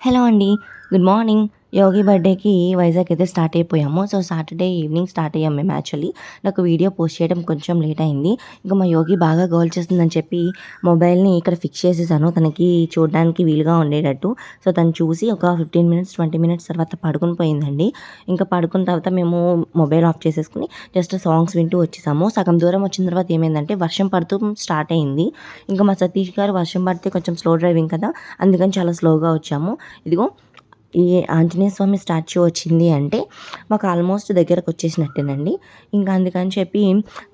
Hello అండి good morning యోగి బర్త్డేకి వైజాగ్ అయితే స్టార్ట్ అయిపోయాము. సో సాటర్డే ఈవినింగ్ స్టార్ట్ అయ్యాము మేము యాక్చువల్లీ. నాకు వీడియో పోస్ట్ చేయడం కొంచెం లేట్ అయింది. ఇంకా మా యోగి బాగా గోల్ చేస్తుందని చెప్పి మొబైల్ని ఇక్కడ ఫిక్స్ చేసేసాను. తనకి చూడడానికి వీలుగా ఉండేటట్టు. సో తను చూసి ఒక ఫిఫ్టీన్ మినిట్స్ ట్వంటీ మినిట్స్ తర్వాత పడుకుని పోయిందండి. ఇంకా పడుకున్న తర్వాత మేము మొబైల్ ఆఫ్ చేసేసుకుని జస్ట్ సాంగ్స్ వింటూ వచ్చేసాము. సగం దూరం వచ్చిన తర్వాత ఏమైందంటే వర్షం పడుతూ స్టార్ట్ అయింది. ఇంకా మా సతీష్ గారు వర్షం పడితే కొంచెం స్లో డ్రైవింగ్ కదా? అందుకని చాలా స్లోగా వచ్చాము. ఇదిగో ఈ ఆంజనేయ స్వామి స్టాచ్యూ వచ్చింది అంటే మాకు ఆల్మోస్ట్ దగ్గరకు వచ్చేసినట్టేనండి. ఇంకా అందుకని చెప్పి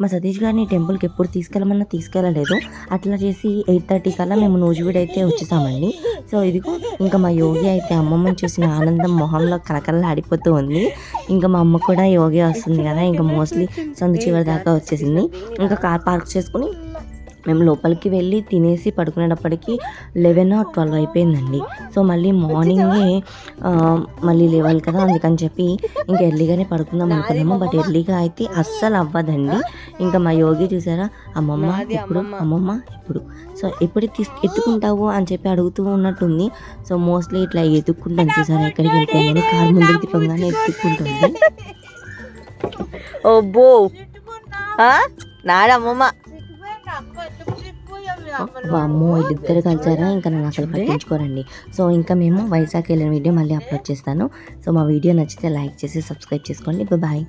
మా సతీష్ గారిని టెంపుల్కి ఎప్పుడు తీసుకెళ్ళమన్నా తీసుకెళ్ళలేదు. అట్లా చేసి ఎయిట్ థర్టీ కల్లా మేము నూజివీడు అయితే వచ్చేసామండి. సో ఇదిగో ఇంకా మా యోగి అయితే అమ్మమ్మని చూసిన ఆనందం మొహంలో కలకలలాడిపోతూ ఉంది. ఇంకా మా అమ్మ కూడా యోగి వస్తుంది కదా ఇంకా మోస్ట్లీ సందు చివరి దాకా వచ్చేసింది. ఇంకా కార్ పార్క్ చేసుకుని మేము లోపలికి వెళ్ళి తినేసి పడుకునేటప్పటికి లెవెన్ ట్వెల్వ్ అయిపోయిందండి. సో మళ్ళీ మార్నింగే మళ్ళీ లేవాలి కదా అందుకని చెప్పి ఇంకా ఎర్లీగానే పడుకుందాం అనుకున్నాము. బట్ ఎర్లీగా అయితే అస్సలు అవ్వదండి. ఇంకా మా యోగి చూసారా? అమ్మమ్మ ఇప్పుడు అమ్మమ్మ. ఇప్పుడు. సో ఎప్పుడు తీసు ఎత్తుకుంటావు అని చెప్పి అడుగుతూ ఉన్నట్టుంది. సో మోస్ట్లీ ఇట్లా ఎత్తుక్కుంటాను చూసారా? ఎక్కడికి వెళ్ళిపోయిందని కారు ముందుకు తిప్పగానే ఎత్తుక్కుంటుంది ఓబ్బో. నాడమ్మమ్మ అమ్మో వీళ్ళిద్దరు కలిసారా? ఇంకా నన్ను అసలు పట్టించుకోరండి. సో ఇంకా మేము వైజాగ్ వెళ్ళిన వీడియో మళ్ళీ అప్లోడ్ చేస్తాను. సో మా వీడియో నచ్చితే లైక్ చేసి సబ్స్క్రైబ్ చేసుకోండి. బాయ్.